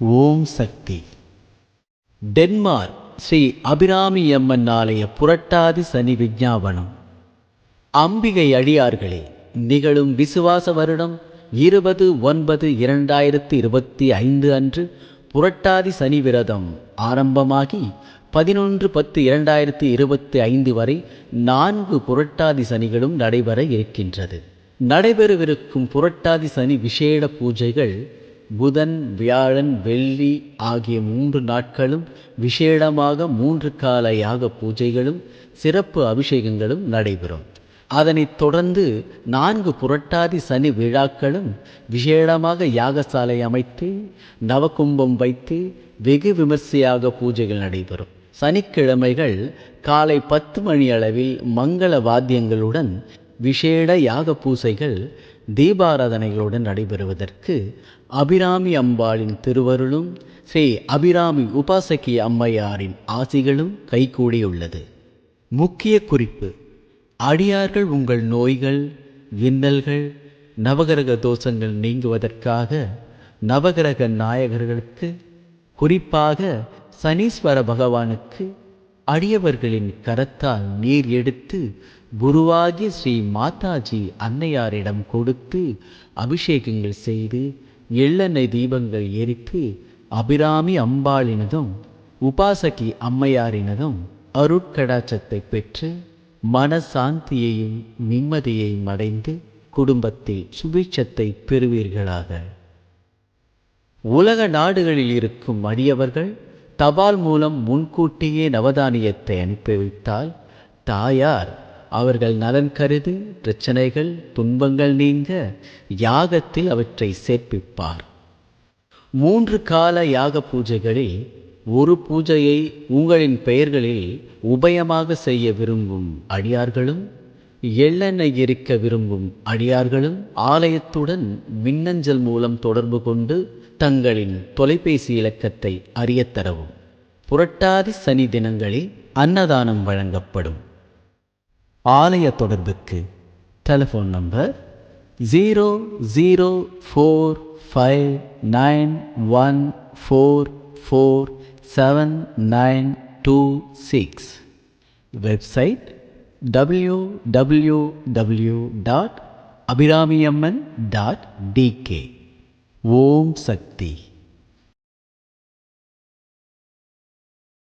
ஓம் Shakti. Denmark Sri Abirami Amman ஆலய புரட்டாதி சனி விஞ்ஞாபனம் அம்பிகை அடியார்களே நிகழும் விசுவாச வருடம் இருபது ஒன்பது இரண்டாயிரத்தி இருபத்தி ஐந்து அன்று புரட்டாதி சனி விரதம் ஆரம்பமாகி பதினொன்று பத்து இரண்டாயிரத்தி இருபத்தி ஐந்து வரை நான்கு புரட்டாதி சனிகளும் நடைபெற இருக்கின்றது. நடைபெறவிருக்கும் புரட்டாதி சனி விசேட பூஜைகள் புதன் வியாழன் வெள்ளி ஆகிய மூன்று நாட்களும் விசேடமாக மூன்று கால யாக பூஜைகளும் சிறப்பு அபிஷேகங்களும் நடைபெறும். அதனைத் தொடர்ந்து நான்கு புரட்டாதி சனி விழாக்களும் விசேடமாக யாகசாலை அமைத்து நவகும்பம் வைத்து வெகு விமர்சையாக பூஜைகள் நடைபெறும். சனிக்கிழமைகள் காலை பத்து மணி அளவில் மங்கள வாத்தியங்களுடன் விசேட யாக பூசைகள் தீபாராதனைகளுடன் நடைபெறுவதற்கு அபிராமி அம்பாளின் திருவருளும் ஸ்ரீ அபிராமி உபாசகி அம்மையாரின் ஆசிகளும் கைகூடியுள்ளது. முக்கிய குறிப்பு அடியார்கள் உங்கள் நோய்கள் இன்னல்கள் நவகிரக தோஷங்கள் நீங்குவதற்காக நவகிரக நாயகர்களுக்கு குறிப்பாக சனீஸ்வர பகவானுக்கு அடியவர்களின் கரத்தால் நீர் எடுத்து குருவாகி ஸ்ரீ மாதாஜி அன்னையாரிடம் கொடுத்து அபிஷேகங்கள் செய்து எள்ளெண்ணெய் தீபங்கள் எரித்து அபிராமி அம்பாளினதும் உபாசகி அம்மையாரினதும் அருட்கடாச்சத்தை பெற்று மனசாந்தியையும் நிம்மதியையும் அடைந்து குடும்பத்தில் சுபிட்சத்தை பெறுவீர்களாக. உலக நாடுகளில் இருக்கும் அடியவர்கள் தபால் மூலம் முன்கூட்டியே நவதானியத்தை அனுப்பி வைத்தால் தாயார் அவர்கள் நலன் கருதி பிரச்சனைகள் துன்பங்கள் நீங்க யாகத்தில் அவற்றை சேர்ப்பிப்பார். மூன்று கால யாக பூஜைகளில் ஒரு பூஜையை உங்களின் பெயர்களில் உபயமாக செய்ய விரும்பும் அடியார்களும் எள்ளெண்ணெய் எரிக்க விரும்பும் அடியார்களும் ஆலயத்துடன் மின்னஞ்சல் மூலம் தொடர்பு கொண்டு தங்களின் தொலைபேசி இலக்கத்தை அறியத் தரவும். புரட்டாதி சனி தினங்களில் அன்னதானம் வழங்கப்படும். ஆலய தொடர்புக்கு telephone number zero zero four five nine one four four seven nine two six website www.abhiramiyamman.dk Om Shakti